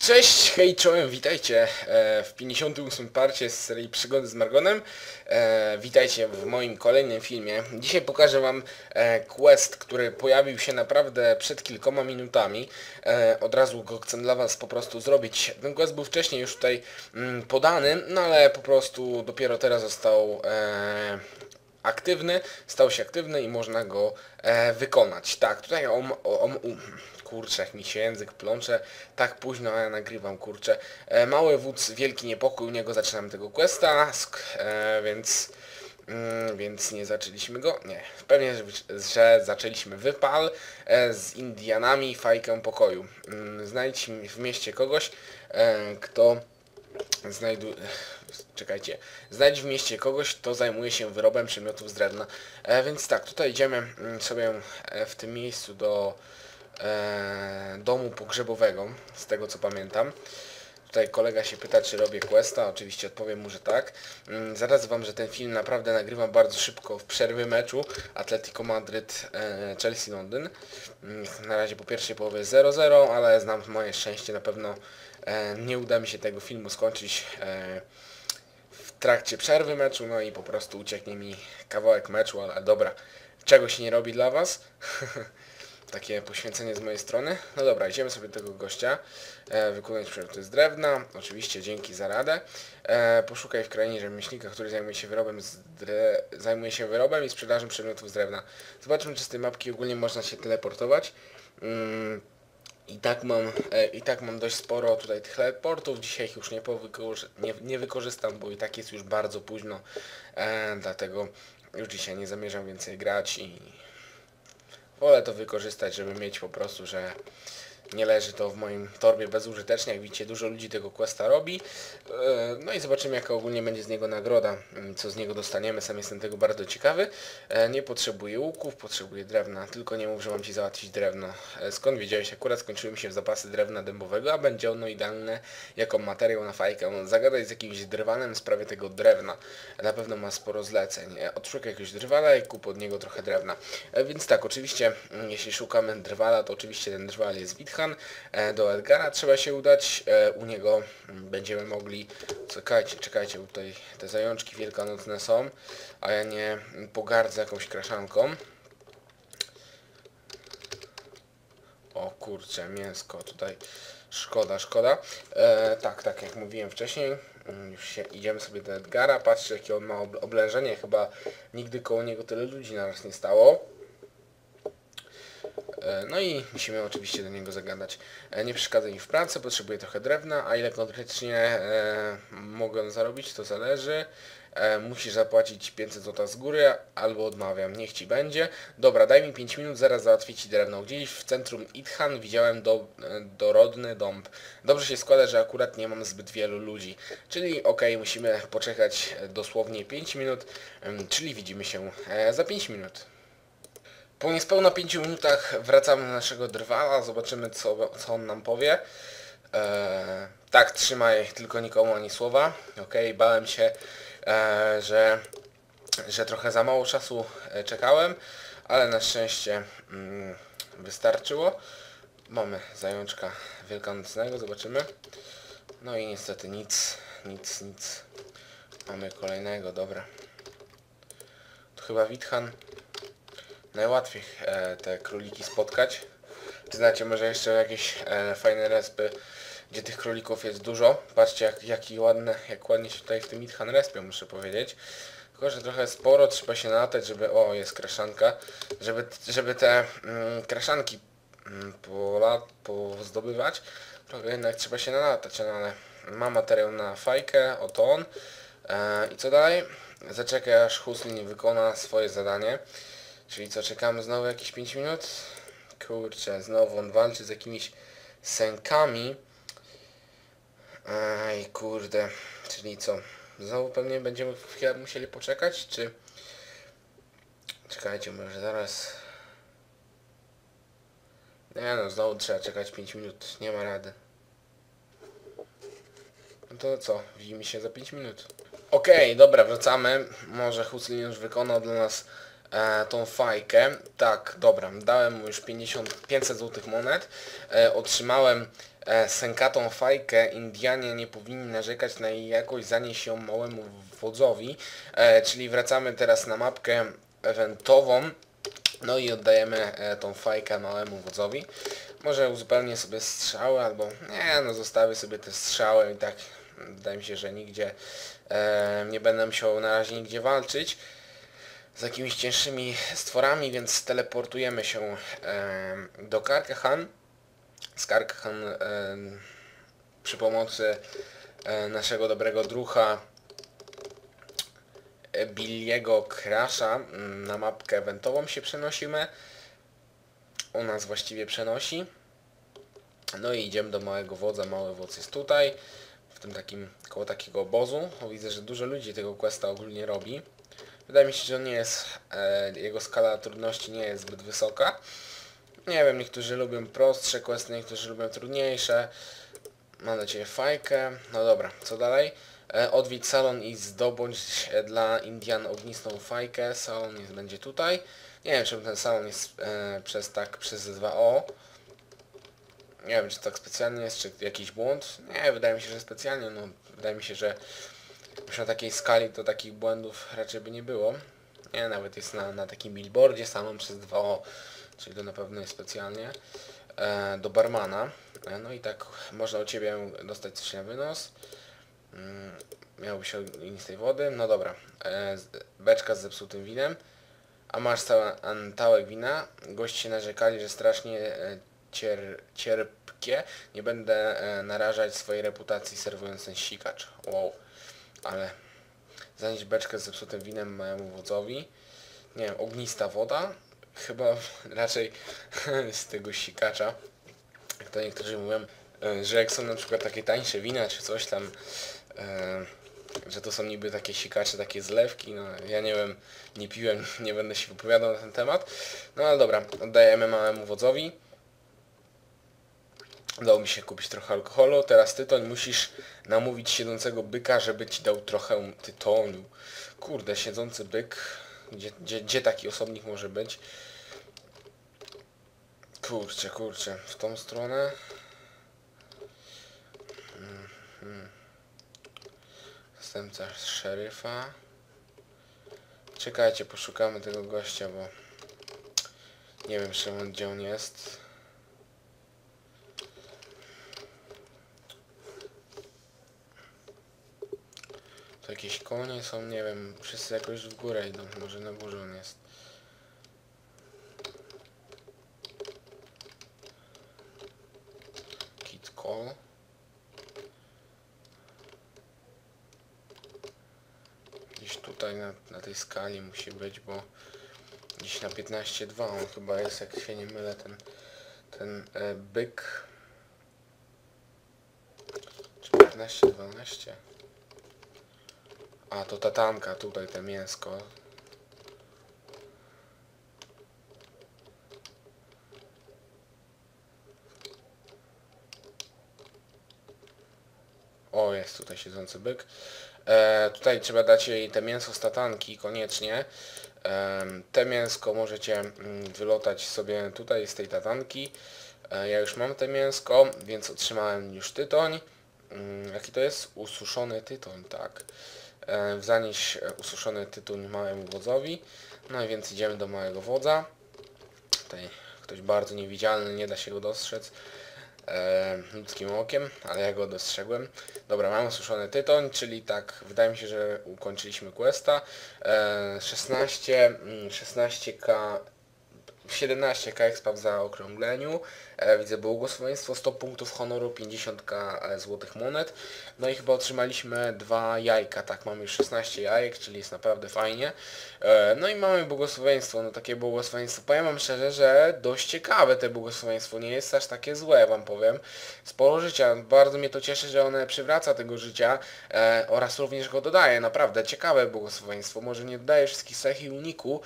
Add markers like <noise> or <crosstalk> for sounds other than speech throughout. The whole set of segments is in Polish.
Cześć, hej, czołem, witajcie e, w 58 parcie z serii Przygody z Margonem. E, witajcie w moim kolejnym filmie. Dzisiaj pokażę wam e, quest, który pojawił się naprawdę przed kilkoma minutami. Od razu go chcę dla was po prostu zrobić. Ten quest był wcześniej już tutaj mm, podany, no ale po prostu dopiero teraz został aktywny, stał się aktywny i można go wykonać. Tak, tutaj om, um, kurczę, jak mi się język plącze, tak późno ja nagrywam, kurczę. E, mały wódz, wielki niepokój, u niego zaczynamy tego questa, e, więc... Mm, więc nie zaczęliśmy go, nie, pewnie, że, że zaczęliśmy wypal e, z Indianami fajkę pokoju. Mm, znajdź w mieście kogoś, e, kto znajdu... Czekajcie. Znajdź w mieście kogoś, kto zajmuje się wyrobem przedmiotów z drewna. E, więc tak, tutaj idziemy mm, sobie w tym miejscu do domu pogrzebowego, z tego co pamiętam. Tutaj kolega się pyta, czy robię questa. Oczywiście odpowiem mu, że tak. Mm, zaraz wam, że ten film naprawdę nagrywam bardzo szybko w przerwie meczu Atletico Madryt e, Chelsea Londyn. Mm, na razie po pierwszej połowie 0-0, ale znam moje szczęście na pewno e, nie uda mi się tego filmu skończyć e, w trakcie przerwy meczu, no i po prostu ucieknie mi kawałek meczu, ale dobra, czego się nie robi dla was? <laughs> takie poświęcenie z mojej strony. No dobra, idziemy sobie do tego gościa. E, wykonać przedmioty z drewna. Oczywiście dzięki za radę. E, poszukaj w krainie rzemieślnika, który zajmuje się wyrobem z dre... zajmuje się wyrobem i sprzedażą przedmiotów z drewna. Zobaczmy, czy z tej mapki ogólnie można się teleportować. Mm. I tak mam, e, i tak mam dość sporo tutaj tych teleportów. Dzisiaj ich już nie, nie, nie wykorzystam, bo i tak jest już bardzo późno. E, dlatego już dzisiaj nie zamierzam więcej grać i Wolę to wykorzystać, żeby mieć po prostu, że nie leży to w moim torbie bezużytecznie. Jak widzicie, dużo ludzi tego questa robi. E, no i zobaczymy, jaka ogólnie będzie z niego nagroda, mm, co z niego dostaniemy. Sam jestem tego bardzo ciekawy. E, nie potrzebuję łuków, potrzebuję drewna. Tylko nie mów, że mam Ci załatwić drewno. E, skąd wiedziałeś? Akurat skończyły mi się zapasy drewna dębowego, a będzie ono idealne jako materiał na fajkę. Zagadaj z jakimś drwanem w sprawie tego drewna. Na pewno ma sporo zleceń. Odszukaj jakiegoś drwala i kup od niego trochę drewna. Więc tak, oczywiście, mm, jeśli szukamy drwala, to oczywiście ten drwal jest Witcha E, do Edgara trzeba się udać. E, u niego będziemy mogli... Czekajcie, czekajcie, bo tutaj te zajączki wielkanocne są, a ja nie pogardzę jakąś kraszanką. O kurczę, mięsko tutaj. Szkoda, szkoda. E, tak, tak jak mówiłem wcześniej, mm, już się, idziemy sobie do Edgara. Patrzcie jakie on ma oblężenie. Chyba nigdy koło niego tyle ludzi naraz nie stało. E, no i musimy oczywiście do niego zagadać. E, nie przeszkadza mi w pracy, potrzebuję trochę drewna, a ile konkrecznie e, mogę zarobić, to zależy. Musisz zapłacić 500 zł z góry, albo odmawiam, niech ci będzie. Dobra, daj mi 5 minut, zaraz załatwię ci drewno. Gdzieś w centrum Ithan widziałem do, dorodny dąb. Dobrze się składa, że akurat nie mam zbyt wielu ludzi. Czyli ok, musimy poczekać dosłownie 5 minut, czyli widzimy się za 5 minut. Po niespełna 5 minutach wracamy do naszego drwala, zobaczymy co, co on nam powie. Eee, tak, trzymaj, tylko nikomu ani słowa. Ok, bałem się, e, że, że trochę za mało czasu e, czekałem, ale na szczęście mm, wystarczyło. Mamy zajączka wielkanocnego, zobaczymy. No i niestety nic, nic, nic. Mamy kolejnego, dobra. To chyba Witchan najłatwiej e, te króliki spotkać. Znacie może jeszcze jakieś e, fajne respy, gdzie tych królików jest dużo. Patrzcie jak, jaki ładne, jak ładnie się tutaj w tym Ithan respią, muszę powiedzieć. Tylko, że trochę sporo trzeba się nalatać, żeby... O, jest kraszanka. Żeby, żeby te mm, kraszanki mm, po, po zdobywać, trochę jednak trzeba się nalatać, no ale materiał na fajkę, oto on. E, I co dalej? Zaczekaj aż Huslin wykona swoje zadanie. Czyli co, czekamy znowu jakieś 5 minut? Kurczę, znowu on walczy z jakimiś sękami. Aj, kurde. Czyli co? Znowu pewnie będziemy chwilę musieli poczekać, czy... Czekajcie, może zaraz... Nie no, znowu trzeba czekać 5 minut. Nie ma rady. No to co? Widzimy się za 5 minut. Okej, okay, dobra, wracamy. Może Huslin już wykonał dla nas e, tą fajkę. Tak, dobra, dałem mu już 50, 500 złotych monet. E, otrzymałem e, sękatą fajkę, Indianie nie powinni narzekać na jej jakość, zanieść ją małemu wodzowi, e, czyli wracamy teraz na mapkę eventową, no i oddajemy e, tą fajkę małemu wodzowi. Może uzupełnię sobie strzały, albo nie, no zostawię sobie te strzały i tak wydaje mi się, że nigdzie e, nie będę musiał na razie nigdzie walczyć z jakimiś cięższymi stworami, więc teleportujemy się do Karkahan. Z Karkahan przy pomocy naszego dobrego drucha Billiego Crasha mm, na mapkę eventową się przenosimy. U nas właściwie przenosi. No i idziemy do małego wodza. Mały wodz jest tutaj, w tym takim, koło takiego obozu. Widzę, że dużo ludzi tego questa ogólnie robi. Wydaje mi się, że nie jest, e, jego skala trudności nie jest zbyt wysoka. Nie wiem, niektórzy lubią prostsze questy, niektórzy lubią trudniejsze. Mam nadzieję fajkę. No dobra, co dalej? E, odwiedź salon i zdobądź dla Indian ognistą fajkę. Salon jest, będzie tutaj. Nie wiem, czemu ten salon jest e, przez tak przez 2O. Nie wiem, czy tak specjalnie jest, czy jakiś błąd. Nie, wydaje mi się, że specjalnie. No, wydaje mi się, że już na takiej skali to takich błędów raczej by nie było. Nie, nawet jest na, na takim billboardzie samym przez 2O, czyli to na pewno jest specjalnie. E, do barmana. E, no i tak można u Ciebie dostać coś na wynos. Mm, miałbyś tej wody. No dobra. E, beczka z zepsutym winem. A masz cały antałek wina. Goście narzekali, że strasznie e, cier, cierpkie. Nie będę e, narażać swojej reputacji serwując ten sikacz. Wow ale zanieść beczkę z zepsutym winem mojemu wodzowi. Nie wiem, ognista woda? Chyba <laughs> raczej <laughs> z tego sikacza. Jak to niektórzy mówią, e, że jak są na przykład takie tańsze wina czy coś tam, e, że to są niby takie sikacze, takie zlewki, no ja nie wiem, nie piłem, <laughs> nie będę się wypowiadał na ten temat. No ale dobra, oddajemy małemu wodzowi. Udało mi się kupić trochę alkoholu. Teraz tytoń musisz namówić siedzącego byka, żeby ci dał trochę tytoniu. Kurde, siedzący byk. Gdzie, gdzie, gdzie taki osobnik może być? Kurczę, kurczę. W tą stronę. Mhm. Zastępca szeryfa. Czekajcie, poszukamy tego gościa, bo nie wiem, gdzie on jest. Jakieś konie są, nie wiem, wszyscy jakoś w górę idą, może na górze on jest. Kit call. Gdzieś tutaj na, na tej skali musi być, bo gdzieś na 15.2 on chyba jest, jak się nie mylę, ten, ten e, byk. Czy 15-12? A, to tatanka, tutaj te mięsko. O, jest tutaj siedzący byk. E, tutaj trzeba dać jej te mięso z tatanki koniecznie. E, te mięsko możecie mm, wylotać sobie tutaj z tej tatanki. E, ja już mam te mięsko, więc otrzymałem już tytoń. Mm, jaki to jest? Ususzony tytoń, tak. E, zanieść e, ususzony tytuł małemu wodzowi. No i więc idziemy do małego wodza. Tutaj ktoś bardzo niewidzialny, nie da się go dostrzec e, ludzkim okiem, ale ja go dostrzegłem. Dobra, mamy ususzony tytoń, czyli tak, wydaje mi się, że ukończyliśmy questa. E, 16, 16k 17k expa w zaokrągleniu, e, widzę błogosławieństwo, 100 punktów honoru, 50k e, złotych monet, no i chyba otrzymaliśmy dwa jajka, tak, mamy już 16 jajek, czyli jest naprawdę fajnie, e, no i mamy błogosławieństwo, no takie błogosławieństwo, powiem wam szczerze, że dość ciekawe te błogosławieństwo, nie jest aż takie złe, wam powiem, sporo życia, bardzo mnie to cieszy, że one przywraca tego życia oraz również go dodaje, naprawdę ciekawe błogosławieństwo, może nie dodaje wszystkich cech i uniku,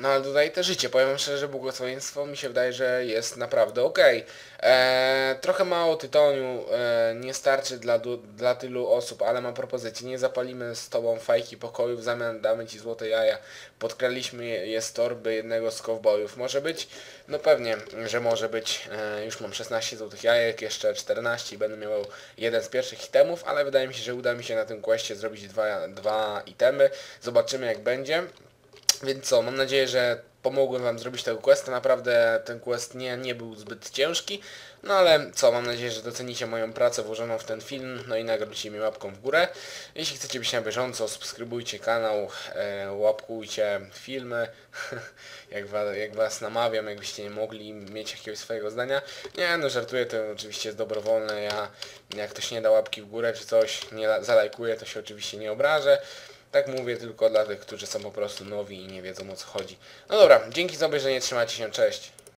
No ale dodaje te życie. Powiem szczerze, że błogosławieństwo mi się wydaje, że jest naprawdę okej. Eee, trochę mało tytoniu, eee, nie starczy dla, dla tylu osób, ale mam propozycję. Nie zapalimy z tobą fajki pokoju, w zamian damy ci złote jaja. Podkraliśmy je z torby jednego z kowbojów. Może być? No pewnie, że może być. Eee, już mam 16 złotych jajek, jeszcze 14 i będę miał jeden z pierwszych itemów, ale wydaje mi się, że uda mi się na tym questie zrobić dwa, dwa itemy. Zobaczymy jak będzie. Więc co, mam nadzieję, że pomogłem Wam zrobić tego questa. Naprawdę ten quest nie, nie był zbyt ciężki. No ale co, mam nadzieję, że docenicie moją pracę włożoną w ten film. No i nagrodzicie mi łapką w górę. Jeśli chcecie być na bieżąco, subskrybujcie kanał, e, łapkujcie filmy. <laughs> jak, wa, jak Was namawiam, jakbyście nie mogli mieć jakiegoś swojego zdania. Nie, no żartuję, to oczywiście jest dobrowolne. Ja, jak ktoś nie da łapki w górę czy coś, nie la- zalajkuje, to się oczywiście nie obrażę. Tak mówię tylko dla tych, którzy są po prostu nowi i nie wiedzą o co chodzi. No dobra, dzięki za obejrzenie, trzymajcie się, cześć.